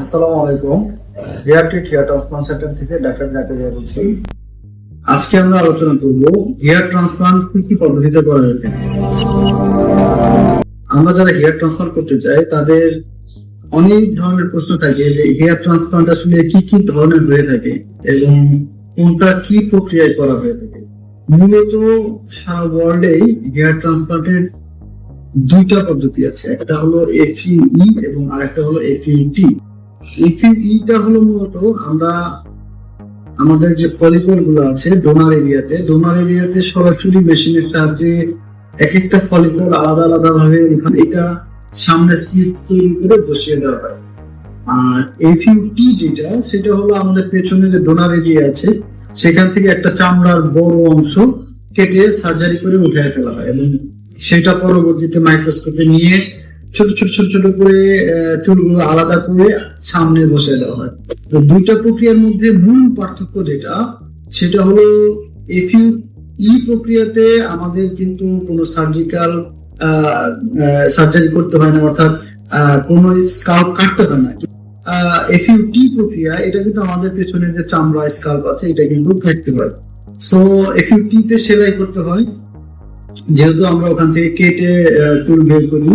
আসসালামু আলাইকুম। Treat hair transplant centre থেকে ডাক্তার জাকারিয়া বলছি। আজকে আমরা আলোচনা করব হেয়ার ট্রান্সপ্লান্ট কি কি পদ্ধতিতে করা যেতে আমরা যারা হেয়ার ট্রান্সপ্লান্ট করতে চাই তাদের অনেক ধরনের প্রশ্ন থাকে যে হেয়ার ট্রান্সপ্লান্ট আসলে কি কি ধরনের হয়ে থাকে এবং কোনটা কি প্রক্রিয়ায় করা হয়ে থাকে। মূলত সারা ওয়ার্ল্ডেই হেয়ার ট্রান্সপ্লান্টের দুইটা পদ্ধতি আছে। একটা হলো এফইই এবং আরেকটা হলো এফইটি এফইটা হলো মূলত আমরা আমাদের যে ফলিকলগুলো আছে ডোনার এরিয়াতে ডোনার এরিয়াতে সরাসরি মেশিনের সাহায্যে এক একটা ফলিকল আলাদা আলাদা ভাবে এটা সামনে স্লিপ তৈরি করে বসিয়ে দেওয়া হয়। আর এফইউটি যেটা, সেটা হলো আমাদের পেছনে যে ডোনার এরিয়া আছে, সেখান থেকে একটা চামড়ার বড় অংশ কেটে সার্জারি করে উঠে ফেলা হয় এবং সেটা পরবর্তীতে মাইক্রোস্কোপে নিয়ে ছোট ছোট ছোট ছোট করে চুলগুলো আলাদা করে সামনে বসে দেওয়া হয়। তো দুইটা প্রক্রিয়ার মধ্যে মূল পার্থক্য যেটা, সেটা হলো এফইউ ই প্রক্রিয়াতে আমাদের কিন্তু কোনো সার্জিক্যাল সার্জারি করতে হয় না, অর্থাৎ কোনো স্কাল্প কাটতে হয় না। এফইউটি প্রক্রিয়া, এটা কিন্তু আমাদের পেছনে যে চামড়া স্কাল্প আছে, এটা কিন্তু কাটতে হয় সো এফইউটি তে সেলাই করতে হয়। যেহেতু আমরা ওখান থেকে কেটে চুল বের করি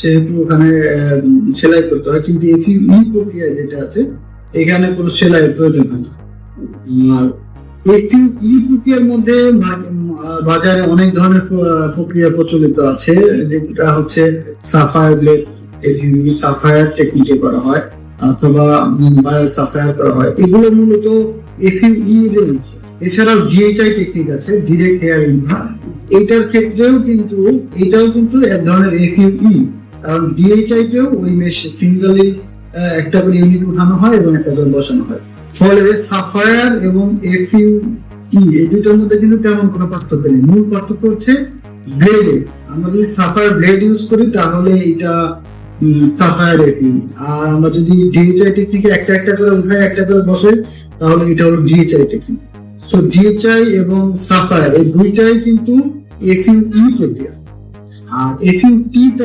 সেহেতু ওখানে সেলাই করতে হয়। কিন্তু এফইউ ই প্রক্রিয়া যেটা আছে, এখানে কোনো সেলাইয়ের প্রয়োজন হয় না। আর এফইউ ই প্রক্রিয়ার মধ্যে বাজারে অনেক ধরনের প্রক্রিয়া প্রচলিত আছে, যেটা হচ্ছে সাফায়ার ব্লেড এফইউ সাফায়ার টেকনিকে করা হয়, অথবা বায়ো সাফায়ার করা হয়। এগুলো মূলত এফইউ ই রেঞ্জ। এছাড়াও ডিএইচআই টেকনিক আছে, ডিরেক্ট হেয়ার ইমপ্লান্ট এটার ক্ষেত্রেও কিন্তু এটাও কিন্তু এক ধরনের এফইউই কারণ ডিএইচআই তেও ওই মেশ সিঙ্গেলি একটা করে ইউনিট উঠানো হয় এবং একটা করে বসানো হয়। ফলে সাফায়ার এবং এফইউ ই এই দুটোর মধ্যে কিন্তু তেমন কোনো পার্থক্য নেই। মূল পার্থক্য হচ্ছে ব্লেডে আমরা যদি সাফায়ার ব্লেড ইউজ করি, তাহলে এটা সাফায়ার এফইউ আর আমরা যদি ডিএইচআই টেকনিকে একটা একটা করে উঠাই, একটা করে বসে তাহলে এটা হলো ডিএইচআই টেকনিক সো ডিএইচআই এবং সাফায়ার এই দুইটাই কিন্তু এফইউ ই প্রক্রিয়া আর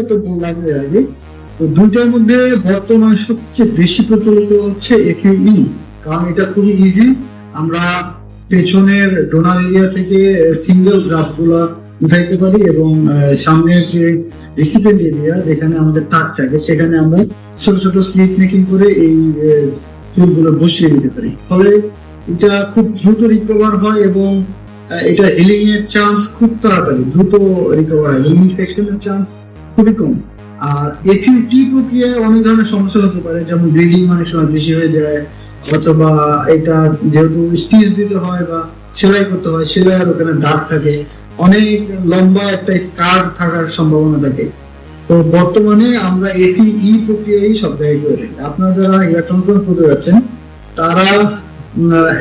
তো বললাম এর আগে। তো দুইটার মধ্যে বর্তমানে সবচেয়ে বেশি প্রচলিত হচ্ছে কারণ এটা খুবই ইজি আমরা পেছনের ডোনার এরিয়া থেকে সিঙ্গেল গ্রাফগুলা উঠাইতে পারি এবং সামনের যে রিসিপেন্ট এরিয়া যেখানে আমাদের টাক থাকে, সেখানে আমরা ছোট ছোট স্লিপ মেকিং করে এই চুলগুলো বসিয়ে দিতে পারি। ফলে এটা খুব দ্রুত রিকভার হয় এবং এটা হিলিং এর চান্স খুব তাড়াতাড়ি, দ্রুত রিকভার হয়। ইনফেকশনের চান্স খুবই কম। আর এফইউটি প্রক্রিয়ায় অনেক ধরনের সমস্যা হতে পারে, যেমন ব্লিডিং অনেক সময় বেশি হয়ে যায়, অথবা এটা যেহেতু স্টিচ দিতে হয় বা সেলাই করতে হয়, সেলাইয়ের ওখানে দাগ থাকে। অনেক লম্বা একটা স্কার থাকার সম্ভাবনা থাকে। তো বর্তমানে আমরা এফইই প্রক্রিয়াই সব জায়গায় করে থাকি। আপনারা যারা ইলেকট্রনিক করতে যাচ্ছেন, তারা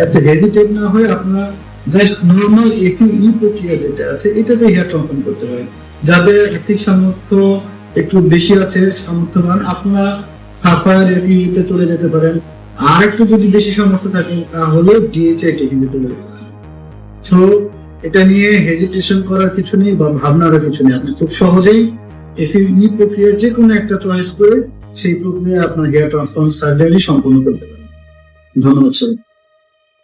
এত হেজিটেট না হয়ে আপনারা জাস্ট নর্মাল প্রক্রিয়া যেটা আছে, এটাতে হেয়ার করতে পারেন। যাদের আর্থিক সামর্থ্য একটু বেশি আছে, সামর্থ্যবান, আপনারা সাফায়ার চলে যেতে পারেন। আর একটু যদি বেশি সামর্থ্য থাকে, তাহলে ডিএইচআই টেকনিকে চলে যেতে পারেন। তো এটা নিয়ে হেজিটেশন করার কিছু নেই বা ভাবনার কিছু নেই। আপনি খুব সহজেই এফইই প্রক্রিয়া যে কোনো একটা চয়েস করে সেই প্রক্রিয়া আপনার হেয়ার ট্রান্সপ্লান্ট সার্জারি সম্পন্ন করতে পারেন। ধন্যবাদ স্যার